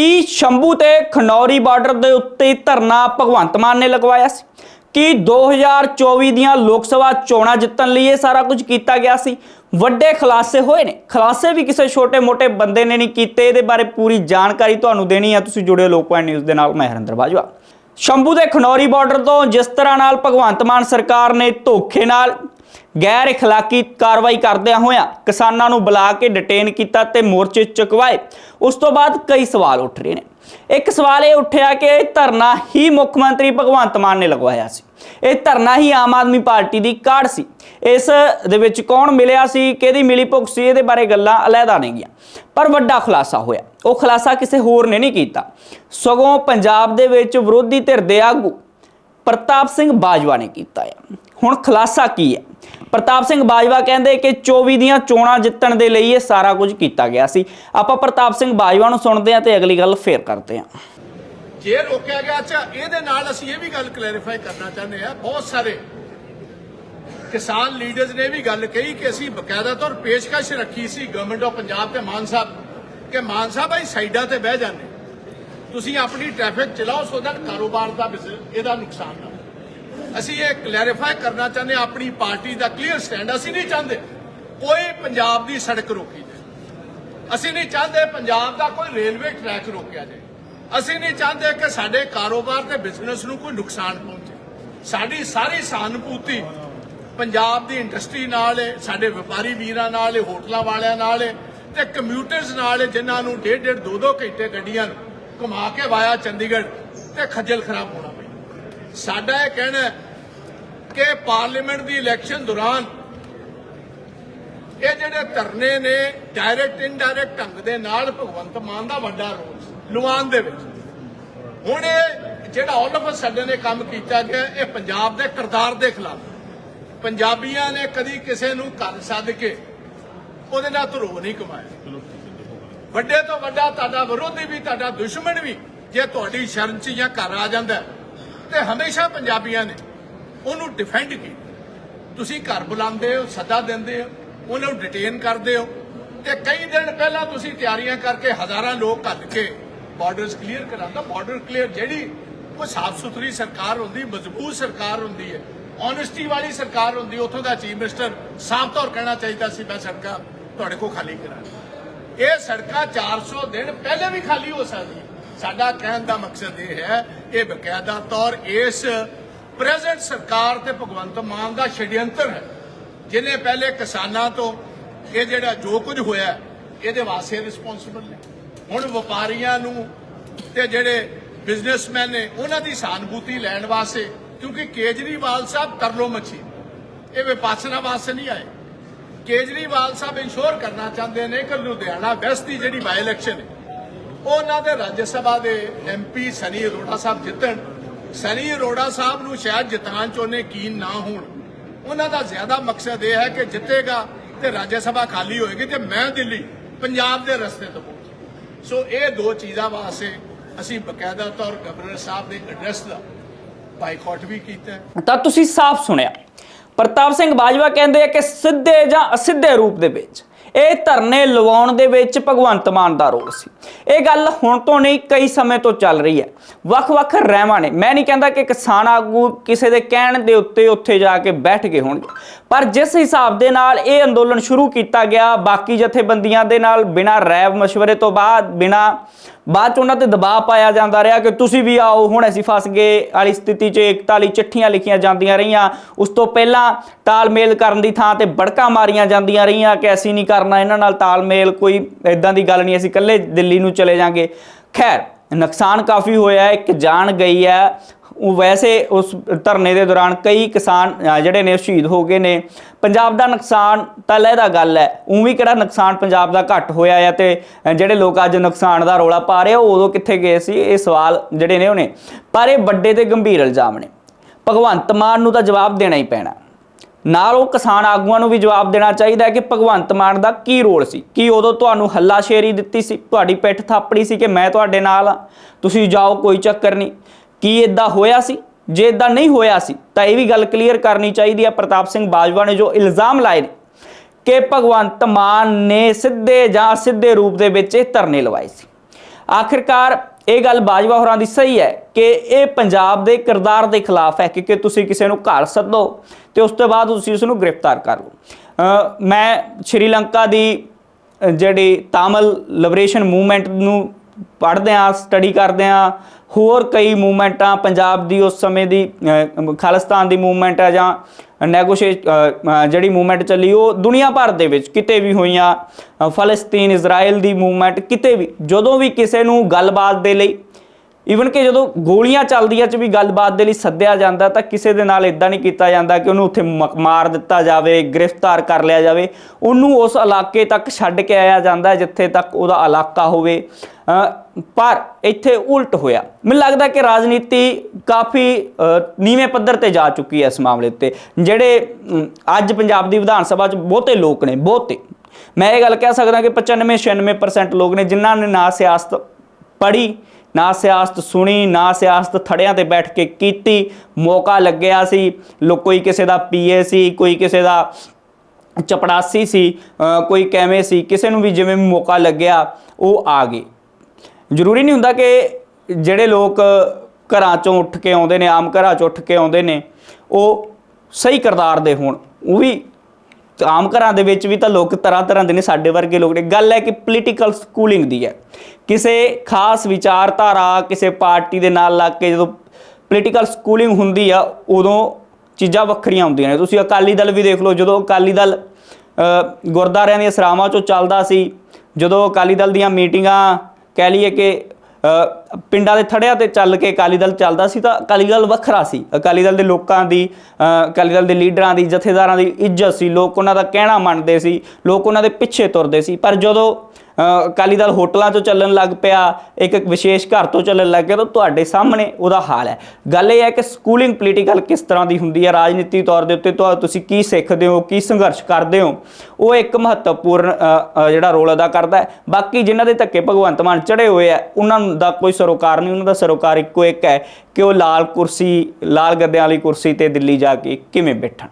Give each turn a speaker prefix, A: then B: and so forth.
A: ਕੀ ਸ਼ੰਭੂ ਤੇ ਖਨੌਰੀ ਬਾਰਡਰ ਦੇ ਉੱਤੇ ਧਰਨਾ ਭਗਵੰਤ ਮਾਨ ਨੇ ਲਗਵਾਇਆ ਸੀ ਕੀ 2024 ਦੀਆਂ ਲੋਕ ਸਭਾ ਚੋਣਾਂ ਜਿੱਤਣ ਲਈ ਇਹ ਸਾਰਾ ਕੁਝ ਕੀਤਾ ਗਿਆ ਸੀ। ਵੱਡੇ ਖੁਲਾਸੇ ਹੋਏ ਨੇ। ਖੁਲਾਸੇ ਵੀ ਕਿਸੇ ਛੋਟੇ-ਮੋਟੇ ਬੰਦੇ ਨੇ ਨਹੀਂ ਕੀਤੇ। ਇਹਦੇ ਬਾਰੇ ਪੂਰੀ ਜਾਣਕਾਰੀ ਤੁਹਾਨੂੰ ਦੇਣੀ ਆ। ਤੁਸੀਂ ਜੁੜਿਓ ਲੋਕਵਾਈ ਨਿਊਜ਼ ਦੇ ਨਾਲ। ਮੈਂ ਹਰਿੰਦਰ ਬਾਜਵਾ। ਸ਼ੰਭੂ ਦੇ ਖਨੌਰੀ ਬਾਰਡਰ ਤੋਂ ਜਿਸ ਤਰ੍ਹਾਂ ਨਾਲ ਭਗਵੰਤ ਮਾਨ ਸਰਕਾਰ ਨੇ ਧੋਖੇ ਨਾਲ ਗੈਰ ਇਖਲਾਕੀ ਕਾਰਵਾਈ ਕਰਦਿਆਂ ਹੋਇਆਂ ਕਿਸਾਨਾਂ ਨੂੰ ਬੁਲਾ ਕੇ ਡਿਟੇਨ ਕੀਤਾ ਤੇ ਮੋਰਚੇ ਚੁਕਵਾਏ, ਉਸ ਤੋਂ ਬਾਅਦ ਕਈ ਸਵਾਲ ਉੱਠ ਰਹੇ ਨੇ। ਇੱਕ ਸਵਾਲ ਇਹ ਉੱਠਿਆ ਕਿ ਇਹ ਧਰਨਾ ਹੀ ਮੁੱਖ ਮੰਤਰੀ ਭਗਵੰਤ ਮਾਨ ਨੇ ਲਗਵਾਇਆ ਸੀ। ਇਹ ਧਰਨਾ ਹੀ ਆਮ ਆਦਮੀ ਪਾਰਟੀ ਦੀ ਕਾਢ ਸੀ। ਇਸ ਦੇ ਵਿੱਚ ਕੌਣ ਮਿਲਿਆ ਸੀ, ਕਿਹਦੀ ਮਿਲੀ ਭੁਗਤ ਸੀ, ਇਹਦੇ ਬਾਰੇ ਗੱਲਾਂ ਅਲੱਗਾ ਨੇਗੀਆਂ ਪਰ ਵੱਡਾ ਖੁਲਾਸਾ ਹੋਇਆ। ਉਹ ਖੁਲਾਸਾ ਕਿਸੇ ਹੋਰ ਨੇ ਨਹੀਂ ਕੀਤਾ। ਸਗੋਂ ਪੰਜਾਬ ਦੇ ਵਿੱਚ ਵਿਰੋਧੀ ਧਿਰ ਦੇ ਆਗੂ ਪ੍ਰਤਾਪ ਸਿੰਘ ਬਾਜਵਾ ਨੇ ਕੀਤਾ ਹੈ ਹੁਣ ਖੁਲਾਸਾ ਕੀ ਹੈ? ਪ੍ਰਤਾਪ ਸਿੰਘ ਬਾਜਵਾ ਕਹਿੰਦੇ ਕਿ 24 ਦੀਆਂ ਚੋਣਾਂ ਜਿੱਤਣ ਦੇ ਲਈ ਇਹ ਸਾਰਾ ਕੁਝ ਕੀਤਾ ਗਿਆ ਸੀ। ਆਪਾਂ ਪ੍ਰਤਾਪ ਸਿੰਘ ਬਾਜਵਾ ਨੂੰ ਸੁਣਦੇ ਹਾਂ ਤੇ ਅਗਲੀ ਗੱਲ ਫੇਰ ਕਰਦੇ ਹਾਂ।
B: ਜੇ ਰੋਕਿਆ ਗਿਆ ਅੱਛਾ ਇਹਦੇ ਨਾਲ ਅਸੀਂ ਇਹ ਵੀ ਗੱਲ ਕਲੈਰੀਫਾਈ ਕਰਨਾ ਚਾਹੁੰਦੇ ਆ ਬਹੁਤ ਸਾਰੇ ਕਿਸਾਨ ਲੀਡਰਸ ਨੇ ਵੀ ਗੱਲ ਕਹੀ ਕਿ ਅਸੀਂ ਬਕਾਇਦਾ ਤੌਰ ਪੇਸ਼ਕਸ਼ ਰੱਖੀ ਸੀ ਗਵਰਨਮੈਂਟ ਆਫ ਪੰਜਾਬ ਤੇ ਮਾਨ ਸਾਹਿਬ, ਕਿ ਮਾਨ ਸਾਹਿਬ ਆਈ ਸਾਈਡਾਂ ਤੇ ਬਹਿ ਜਾਂਦੇ। ਤੁਸੀਂ ਆਪਣੀ ਟ੍ਰੈਫਿਕ ਚਲਾਓ, ਸੋ ਦੈਟ ਕਾਰੋਬਾਰ ਦਾ ਇਹਦਾ ਨੁਕਸਾਨ ਨਾ ਅਸੀਂ ਇਹ ਕਲੈਰੀਫਾਈ ਕਰਨਾ ਚਾਹੁੰਦੇ ਹਾਂ, ਆਪਣੀ ਪਾਰਟੀ ਦਾ ਕਲੀਅਰ ਸਟੈਂਡ ਅਸੀਂ ਨਹੀਂ ਚਾਹੁੰਦੇ ਕੋਈ ਪੰਜਾਬ ਦੀ ਸੜਕ ਰੋਕੀ ਜਾਏ। ਅਸੀਂ ਨਹੀਂ ਚਾਹੁੰਦੇ ਪੰਜਾਬ ਦਾ ਕੋਈ ਰੇਲਵੇ ਟਰੈਕ ਰੋਕਿਆ ਜਾਏ। ਅਸੀਂ ਨਹੀਂ ਚਾਹੁੰਦੇ ਕਿ ਸਾਡੇ ਕਾਰੋਬਾਰ ਤੇ ਬਿਜ਼ਨਸ ਨੂੰ ਕੋਈ ਨੁਕਸਾਨ ਪਹੁੰਚੇ। ਸਾਡੀ ਸਾਰੀ ਸਹਾਨੁਭੂਤੀ ਪੰਜਾਬ ਦੀ ਇੰਡਸਟਰੀ ਨਾਲ ਹੈ ਸਾਡੇ ਵਪਾਰੀ ਵੀਰਾਂ ਨਾਲ ਹੈ ਹੋਟਲਾਂ ਵਾਲਿਆਂ ਨਾਲ ਹੈ ਤੇ ਕਮਿਊਟਰਸ ਨਾਲ ਹੈ ਜਿਨ੍ਹਾਂ ਨੂੰ ਡੇਢ ਡੇਢ ਦੋ ਦੋ ਘੰਟੇ ਗੱਡੀਆਂ ਨੂੰ ਘੁਮਾ ਕੇ ਵਾਇਆ ਚੰਡੀਗੜ੍ਹ, ਤੇ ਖੱਜਲ ਖਰਾਬ ਹੋਣਾ। ਸਾਡਾ ਇਹ ਕਹਿਣਾ ਕਿ ਪਾਰਲੀਮੈਂਟ ਦੀ ਇਲੈਕਸ਼ਨ ਦੌਰਾਨ ਇਹ ਜਿਹੜੇ ਧਰਨੇ ਨੇ ਡਾਇਰੈਕਟ ਇਨਡਾਇਰੈਕਟ ਢੰਗ ਦੇ ਨਾਲ ਭਗਵੰਤ ਮਾਨ ਦਾ ਵੱਡਾ ਰੋਲ ਸੀ ਲੁਆਨ ਦੇ ਵਿੱਚ। ਹੁਣ ਇਹ ਜਿਹੜਾ ਆਲ ਆਫ ਸਡਨ ਨੇ ਕੰਮ ਕੀਤਾ ਗਿਆ, ਇਹ ਪੰਜਾਬ ਦੇ ਕਰਤਾਰ ਦੇ ਖਿਲਾਫ ਪੰਜਾਬੀਆਂ ਨੇ ਕਦੀ ਕਿਸੇ ਨੂੰ ਘਰ ਸੱਦ ਕੇ ਉਹਦੇ ਨਾਲ ਧਰੋ ਨਹੀਂ ਕਮਾਇਆ। ਵੱਡੇ ਤੋਂ ਵੱਡਾ ਤੁਹਾਡਾ ਵਿਰੋਧੀ ਵੀ, ਤੁਹਾਡਾ ਦੁਸ਼ਮਣ ਵੀ, ਜੇ ਤੁਹਾਡੀ ਸ਼ਰਨ 'ਚ ਜਾਂ ਘਰ ਆ ਜਾਂਦਾ ਤੇ ਹਮੇਸ਼ਾ ਪੰਜਾਬੀਆਂ ਨੇ ਉਹਨੂੰ ਡਿਫੈਂਡ ਕੀਤਾ। ਤੁਸੀਂ ਘਰ ਬੁਲਾਉਂਦੇ ਹੋ, ਸੱਦਾ ਦਿੰਦੇ ਹੋ, ਉਹਨਾਂ ਨੂੰ ਡਿਟੇਨ ਕਰਦੇ ਹੋ ਤੇ ਕਈ ਦਿਨ ਪਹਿਲਾਂ ਤੁਸੀਂ ਤਿਆਰੀਆਂ ਕਰਕੇ ਹਜ਼ਾਰਾਂ ਲੋਕ ਘੱਲ ਕੇ ਬਾਰਡਰਸ ਕਲੀਅਰ ਕਰਾਉਂਦਾ ਬਾਰਡਰ ਕਲੀਅਰ ਜਿਹੜੀ ਉਹ ਸਾਫ਼ ਸੁਥਰੀ ਸਰਕਾਰ ਹੁੰਦੀ, ਮਜ਼ਬੂਤ ਸਰਕਾਰ ਹੁੰਦੀ ਹੈ ਓਨੈਸਟੀ ਵਾਲੀ ਸਰਕਾਰ ਹੁੰਦੀ, ਉੱਥੋਂ ਦਾ ਚੀਫ ਮਿਨਿਸਟਰ ਸਾਫ਼ ਤੌਰ ਕਹਿਣਾ ਚਾਹੀਦਾ ਸੀ, ਮੈਂ ਸੜਕਾਂ ਤੁਹਾਡੇ ਕੋਲ ਖਾਲੀ ਕਰਾਂ ਇਹ ਸੜਕਾਂ 400 ਦਿਨ ਪਹਿਲੇ ਵੀ ਖਾਲੀ ਹੋ ਸਕਦੀ ਸਾਡਾ ਕਹਿਣ ਦਾ ਮਕਸਦ ਇਹ ਹੈ ਇਹ ਬਕਾਇਦਾ ਤੌਰ ਇਸ ਪ੍ਰੈਜ਼ੈਂਟ ਸਰਕਾਰ ਤੇ ਭਗਵੰਤ ਮਾਨ ਦਾ ਛੜਯੰਤਰ ਹੈ। ਜਿਨੇ ਪਹਿਲੇ ਕਿਸਾਨਾਂ ਤੋਂ ਇਹ ਜਿਹੜਾ ਜੋ ਕੁਝ ਹੋਇਆ, ਇਹਦੇ ਵਾਸਤੇ ਰਿਸਪੌਂਸਿਬਲ ਨੇ। ਹੁਣ ਵਪਾਰੀਆਂ ਨੂੰ ਤੇ ਜਿਹੜੇ ਬਿਜ਼ਨਸਮੈਨ ਨੇ, ਉਹਨਾਂ ਦੀ ਸਹਾਨੁਭੂਤੀ ਲੈਣ ਵਾਸਤੇ, ਕਿਉਂਕਿ ਕੇਜਰੀਵਾਲ ਸਾਹਿਬ ਤਰਲੋ ਮੱਛੀ। ਇਹ ਵਿਪਾਸਨਾ ਵਾਸਤੇ ਨਹੀਂ ਆਏ। ਕੇਜਰੀਵਾਲ ਸਾਹਿਬ ਇੰਸ਼ੋਰ ਕਰਨਾ ਚਾਹੁੰਦੇ ਨੇ ਕਿ ਲੁਧਿਆਣਾ ਵੈਸਟ ਦੀ ਜਿਹੜੀ ਬਾਈ ਇਲੈਕਸ਼ਨ ਹੈ ਉਹਨਾਂ ਦੇ ਰਾਜ ਸਭਾ ਦੇ ਐਮਪੀ ਸਨੀ ਅਰੋੜਾ ਸਾਹਿਬ ਜਿੱਤਣ। ਸਨੀ ਅਰੋੜਾ ਸਾਹਿਬ ਨੂੰ ਸ਼ਾਇਦ ਜਿਤਾਉਣ ਚ ਕੀਨ ਨਾ ਹੋਣ। ਉਹਨਾਂ ਦਾ ਜ਼ਿਆਦਾ ਮਕਸਦ ਇਹ ਹੈ ਕਿ ਜਿੱਤੇਗਾ ਤੇ ਰਾਜ ਸਭਾ ਖਾਲੀ ਹੋਏਗੀ ਤੇ ਮੈਂ ਦਿੱਲੀ, ਪੰਜਾਬ ਦੇ ਰਸਤੇ ਤੋਂ ਪਹੁੰਚ। ਸੋ ਇਹ ਦੋ ਚੀਜ਼ਾਂ ਵਾਸਤੇ ਅਸੀਂ ਬਕਾਇਦਾ ਤੌਰ ਗਵਰਨਰ ਸਾਹਿਬ ਦੇ ਐਡਰੈਸ ਦਾ ਬਾਈਕਾਟ ਵੀ ਕੀਤਾ
A: ਤਾਂ ਤੁਸੀਂ ਸਾਫ਼ ਸੁਣਿਆ। ਪ੍ਰਤਾਪ ਸਿੰਘ ਬਾਜਵਾ ਕਹਿੰਦੇ ਆ ਕਿ ਸਿੱਧੇ ਜਾਂ ਅਸਿੱਧੇ ਰੂਪ ਦੇ ਵਿੱਚ ਇਹ ਧਰਨੇ ਲਵਾਉਣ ਦੇ ਵਿੱਚ ਭਗਵੰਤ ਮਾਨ ਦਾ ਰੋਲ ਸੀ। ਇਹ ਗੱਲ ਹੁਣ ਤੋਂ ਨਹੀਂ, ਕਈ ਸਮੇਂ ਤੋਂ ਚੱਲ ਰਹੀ ਹੈ। ਵੱਖ-ਵੱਖ ਰਹਿਵਾਂ ਨੇ। ਮੈਂ ਨਹੀਂ ਕਹਿੰਦਾ ਕਿ ਕਿਸਾਨ ਆਗੂ ਕਿਸੇ ਦੇ ਕਹਿਣ ਦੇ ਉੱਤੇ ਉੱਥੇ ਜਾ ਕੇ ਬੈਠ ਗਏ ਹੋਣਗੇ। ਪਰ ਜਿਸ ਹਿਸਾਬ ਦੇ ਨਾਲ ਇਹ ਅੰਦੋਲਨ ਸ਼ੁਰੂ ਕੀਤਾ ਗਿਆ, ਬਾਕੀ ਜਥੇਬੰਦੀਆਂ ਦੇ ਨਾਲ ਬਿਨਾਂ ਰੈਵ ਮਸ਼ਵਰੇ ਤੋਂ ਬਾਅਦ, ਬਿਨਾਂ ਬਾਅਦ ਚ ਉਹਨਾਂ ਤੇ ਦਬਾਅ ਪਾਇਆ ਜਾਂਦਾ ਰਿਹਾ ਕਿ ਤੁਸੀਂ ਵੀ ਆਓ, ਹੁਣ ਅਸੀਂ ਫਸ ਗਏ, ਵਾਲੀ ਸਥਿਤੀ 'ਚ ਏਕਤਾ ਲਈ ਚਿੱਠੀਆਂ ਲਿਖੀਆਂ ਜਾਂਦੀਆਂ ਰਹੀਆਂ। ਉਸ ਤੋਂ ਪਹਿਲਾਂ ਤਾਲਮੇਲ ਕਰਨ ਦੀ ਥਾਂ ਤੇ ਬੜਕਾ ਮਾਰੀਆਂ ਜਾਂਦੀਆਂ ਰਹੀਆਂ ਕਿ ਅਸੀਂ ਨਹੀਂ ਕਰਨਾ, ਇਹਨਾਂ ਨਾਲ ਤਾਲਮੇਲ ਕੋਈ ਇਦਾਂ ਦੀ ਗੱਲ ਨਹੀਂ, ਅਸੀਂ ਇਕੱਲੇ ਦਿੱਲੀ ਨੂੰ ਚਲੇ ਜਾਾਂਗੇ। ਖੈਰ, ਨੁਕਸਾਨ ਕਾਫੀ ਹੋਇਆ ਇੱਕ ਜਾਨ ਗਈ ਹੈ। ਵੈਸੇ ਉਸ ਧਰਨੇ ਦੇ ਦੌਰਾਨ ਕਈ ਕਿਸਾਨ ਜਿਹੜੇ ਨੇ ਉਹ ਸ਼ਹੀਦ ਹੋ ਗਏ ਨੇ। ਪੰਜਾਬ ਦਾ ਨੁਕਸਾਨ ਤਾਂ ਲਹਿਦਾ ਗੱਲ ਹੈ ਉਂ ਵੀ ਕਿਹੜਾ ਨੁਕਸਾਨ ਪੰਜਾਬ ਦਾ ਘੱਟ ਹੋਇਆ ਹੈ ਤੇ ਜਿਹੜੇ ਲੋਕ ਅੱਜ ਨੁਕਸਾਨ ਦਾ ਰੋਲਾ ਪਾ ਰਹੇ ਆ, ਉਹ ਉਦੋਂ ਕਿੱਥੇ ਗਏ ਸੀ? ਇਹ ਸਵਾਲ ਜਿਹੜੇ ਨੇ ਉਹਨੇ। ਪਰ ਇਹ ਵੱਡੇ ਤੇ ਗੰਭੀਰ ਇਲਜ਼ਾਮ ਨੇ। ਭਗਵੰਤ ਮਾਨ ਨੂੰ ਤਾਂ ਜਵਾਬ ਦੇਣਾ ਹੀ ਪੈਣਾ। ਨਾਲ ਉਹ ਕਿਸਾਨ ਆਗੂਆਂ ਨੂੰ ਵੀ ਜਵਾਬ ਦੇਣਾ ਚਾਹੀਦਾ ਹੈ ਕਿ ਭਗਵੰਤ ਮਾਨ ਦਾ ਕੀ ਰੋਲ ਸੀ? ਕੀ ਉਦੋਂ ਤੁਹਾਨੂੰ ਹੱਲਾਸ਼ੇਰੀ ਦਿੱਤੀ ਸੀ? ਤੁਹਾਡੀ ਪਿੱਠ ਥਾਪੜੀ ਸੀ ਕਿ ਮੈਂ ਤੁਹਾਡੇ ਨਾਲ ਆ? ਤੁਸੀਂ ਜਾਓ ਕੋਈ ਚੱਕਰ ਨਹੀਂ। ਕੀ ਇਦਾਂ ਹੋਇਆ ਸੀ? ਜੇ ਇਦਾਂ ਨਹੀਂ ਹੋਇਆ ਸੀ, ਤਾਂ ਇਹ ਵੀ ਗੱਲ ਕਲੀਅਰ ਕਰਨੀ ਚਾਹੀਦੀ ਹੈ ਪ੍ਰਤਾਪ ਸਿੰਘ ਬਾਜਵਾ ਨੇ ਜੋ ਇਲਜ਼ਾਮ ਲਾਏ ਨੇ ਕਿ ਭਗਵੰਤ ਮਾਨ ਨੇ ਸਿੱਧੇ ਜਾਂ ਸਿੱਧੇ ਰੂਪ ਦੇ ਵਿੱਚ ਇਹ ਧਰਨੇ ਲਵਾਏ ਸੀ। ਆਖਿਰਕਾਰ ਇਹ ਗੱਲ ਬਾਜਵਾ ਹੋਰਾਂ ਦੀ ਸਹੀ ਹੈ ਕਿ ਇਹ ਪੰਜਾਬ ਦੇ ਕਿਰਦਾਰ ਦੇ ਖਿਲਾਫ ਹੈ ਕਿ ਤੁਸੀਂ ਕਿਸੇ ਨੂੰ ਘਰ ਸੱਦੋ ਤੇ ਉਸ ਤੋਂ ਬਾਅਦ ਤੁਸੀਂ ਉਸ ਨੂੰ ਗ੍ਰਿਫਤਾਰ ਕਰ ਲਓ। ਮੈਂ ਸ਼੍ਰੀਲੰਕਾ ਦੀ ਜਿਹੜੀ ਤਾਮਿਲ ਲਿਬਰੇਸ਼ਨ ਮੂਵਮੈਂਟ ਨੂੰ ਪੜ੍ਹਦੇ ਆ ਸਟੱਡੀ ਕਰਦੇ ਆ ਹੋਰ ਕਈ ਮੂਵਮੈਂਟਾਂ ਪੰਜਾਬ ਦੀ ਉਸ ਸਮੇਂ ਦੀ ਖਾਲਿਸਤਾਨ ਦੀ ਮੂਵਮੈਂਟ ਹੈ ਜਾਂ ਨੈਗੋਸ਼ੀਏਟ ਜਿਹੜੀ ਮੂਵਮੈਂਟ ਚੱਲੀ ਉਹ ਦੁਨੀਆ ਭਰ ਦੇ ਵਿੱਚ ਕਿਤੇ ਵੀ ਹੋਈਆਂ। ਫਲਸਤੀਨ ਇਜ਼ਰਾਈਲ ਦੀ ਮੂਵਮੈਂਟ ਕਿਤੇ ਵੀ, ਜਦੋਂ ਵੀ ਕਿਸੇ ਨੂੰ ਗੱਲਬਾਤ ਦੇ ਲਈ ਈਵਨ ਕਿ ਜਦੋਂ ਗੋਲੀਆਂ ਚੱਲਦੀਆਂ ਚ ਵੀ ਗੱਲਬਾਤ ਦੇ ਲਈ ਸੱਦਿਆ ਜਾਂਦਾ ਤਾਂ ਕਿਸੇ ਦੇ ਨਾਲ ਇਦਾਂ ਨਹੀਂ ਕੀਤਾ ਜਾਂਦਾ ਕਿ ਉਹਨੂੰ ਉੱਥੇ ਮ- ਮਾਰ ਦਿੱਤਾ ਜਾਵੇ, ਗ੍ਰਿਫਤਾਰ ਕਰ ਲਿਆ ਜਾਵੇ। ਉਹਨੂੰ ਉਸ ਇਲਾਕੇ ਤੱਕ ਛੱਡ ਕੇ ਆਇਆ ਜਾਂਦਾ ਜਿੱਥੇ ਤੱਕ ਉਹਦਾ ਇਲਾਕਾ ਹੋਵੇ। ਪਰ ਇੱਥੇ ਉਲਟ ਹੋਇਆ। ਮੈਨੂੰ ਲੱਗਦਾ ਕਿ ਰਾਜਨੀਤੀ ਕਾਫੀ ਨੀਵੇਂ ਪੱਧਰ ਤੇ ਜਾ ਚੁੱਕੀ ਹੈ ਇਸ ਮਾਮਲੇ ਉੱਤੇ ਜਿਹੜੇ ਅੱਜ ਪੰਜਾਬ ਦੀ ਵਿਧਾਨ ਸਭਾ 'ਚ ਬਹੁਤੇ ਲੋਕ ਨੇ, ਬਹੁਤੇ। ਮੈਂ ਇਹ ਗੱਲ ਕਹਿ ਸਕਦਾ ਕਿ 95 96% ਲੋਕ ਨੇ ਜਿਨ੍ਹਾਂ ਨੇ ਨਾ ਸਿਆਸਤ ਪੜ੍ਹੀ ਨਾ ਸਿਆਸਤ ਸੁਣੀ, ਨਾ ਸਿਆਸਤ ਥੜਿਆਂ ਤੇ ਬੈਠ ਕੇ ਕੀਤੀ। ਮੌਕਾ ਲੱਗਿਆ ਸੀ। ਲੋਕ ਕੋਈ ਕਿਸੇ ਦਾ ਪੀਏ ਸੀ, ਕੋਈ ਕਿਸੇ ਦਾ ਚਪੜਾਸੀ ਸੀ ਕੋਈ ਕਿਵੇਂ ਸੀ, ਕਿਸੇ ਨੂੰ ਵੀ ਜਿਵੇਂ ਵੀ ਮੌਕਾ ਲੱਗਿਆ, ਉਹ ਆ ਗਏ। ਜ਼ਰੂਰੀ ਨਹੀਂ ਹੁੰਦਾ ਕਿ ਜਿਹੜੇ ਲੋਕ ਘਰਾਂ ਚੋਂ ਉੱਠ ਕੇ ਆਉਂਦੇ ਨੇ, ਆਮ ਘਰਾਂ ਚੋਂ ਉੱਠ ਕੇ ਆਉਂਦੇ ਨੇ, ਉਹ ਸਹੀ ਕਿਰਦਾਰ ਦੇ ਹੋਣ। ਉਹ ਵੀ ਆਮ ਘਰਾਂ ਦੇ ਵਿੱਚ ਵੀ ਤਾਂ ਲੋਕ ਤਰ੍ਹਾਂ ਤਰ੍ਹਾਂ ਦੇ ਨੇ ਸਾਡੇ ਵਰਗੇ ਲੋਕ ਨੇ। ਗੱਲ ਹੈ ਕਿ ਪੋਲੀਟੀਕਲ ਸਕੂਲਿੰਗ ਦੀ ਹੈ। ਕਿਸੇ ਖਾਸ ਵਿਚਾਰਧਾਰਾ ਕਿਸੇ ਪਾਰਟੀ ਦੇ ਨਾਲ ਲੱਗ ਕੇ ਜਦੋਂ ਪੋਲੀਟੀਕਲ ਸਕੂਲਿੰਗ ਹੁੰਦੀ ਆ ਉਦੋਂ ਚੀਜ਼ਾਂ ਵੱਖਰੀਆਂ ਹੁੰਦੀਆਂ ਨੇ। ਤੁਸੀਂ ਅਕਾਲੀ ਦਲ ਵੀ ਦੇਖ ਲਓ ਜਦੋਂ ਅਕਾਲੀ ਦਲ ਅ, ਗੁਰਦੁਆਰਿਆਂ ਦੀਆਂ ਸਰਾਵਾਂ ਚੋਂ ਚੱਲਦਾ ਸੀ ਜਦੋਂ ਅਕਾਲੀ ਦਲ ਦੀਆਂ ਮੀਟਿੰਗਾਂ ਕਹਿ ਲਈਏ ਕਿ ਪਿੰਡਾਂ ਦੇ ਥੜਿਆਂ ਤੇ ਚੱਲ ਕੇ ਅਕਾਲੀ ਦਲ ਚੱਲਦਾ ਸੀ ਤਾਂ ਅਕਾਲੀ ਦਲ ਵੱਖਰਾ ਸੀ। ਅਕਾਲੀ ਦਲ ਦੇ ਲੋਕਾਂ ਦੀ ਅਕਾਲੀ ਦਲ ਦੇ ਲੀਡਰਾਂ ਦੀ, ਜਥੇਦਾਰਾਂ ਦੀ ਇੱਜ਼ਤ ਸੀ। ਲੋਕ ਉਹਨਾਂ ਦਾ ਕਹਿਣਾ ਮੰਨਦੇ ਸੀ। ਲੋਕ ਉਹਨਾਂ ਦੇ ਪਿੱਛੇ ਤੁਰਦੇ ਸੀ। ਪਰ ਜਦੋਂ ਅਕਾਲੀ ਦਲ ਹੋਟਲਾਂ 'ਚੋਂ ਚੱਲਣ ਲੱਗ ਪਿਆ, ਇੱਕ ਇੱਕ ਵਿਸ਼ੇਸ਼ ਘਰ ਤੋਂ ਚੱਲਣ ਲੱਗ ਗਿਆ, ਤਾਂ ਤੁਹਾਡੇ ਸਾਹਮਣੇ ਉਹਦਾ ਹਾਲ ਹੈ। ਗੱਲ ਇਹ ਹੈ ਕਿ ਸਕੂਲਿੰਗ ਪੋਲੀਟੀਕਲ ਕਿਸ ਤਰ੍ਹਾਂ ਦੀ ਹੁੰਦੀ ਹੈ ਰਾਜਨੀਤੀ ਤੌਰ ਦੇ ਉੱਤੇ, ਤੁਹਾ- ਤੁਸੀਂ ਕੀ ਸਿੱਖਦੇ ਹੋ, ਕੀ ਸੰਘਰਸ਼ ਕਰਦੇ ਹੋ? ਉਹ ਇੱਕ ਮਹੱਤਵਪੂਰਨ ਜਿਹੜਾ ਰੋਲ ਅਦਾ ਕਰਦਾ ਹੈ। ਬਾਕੀ ਜਿਨ੍ਹਾਂ ਦੇ ਧੱਕੇ ਭਗਵੰਤ ਮਾਨ ਚੜੇ ਹੋਏ ਆ ਉਹਨਾਂ ਦਾ ਕੋਈ ਸਰੋਕਾਰ ਨਹੀਂ, ਉਹਨਾਂ ਦਾ ਸਰੋਕਾਰ ਇੱਕੋ ਇੱਕ ਹੈ ਕਿ ਉਹ ਲਾਲ ਕੁਰਸੀ, ਲਾਲ ਗੱਦਿਆਂ ਵਾਲੀ ਕੁਰਸੀ ਤੇ ਦਿੱਲੀ ਜਾ ਕੇ ਕਿਵੇਂ ਬੈਠਣ।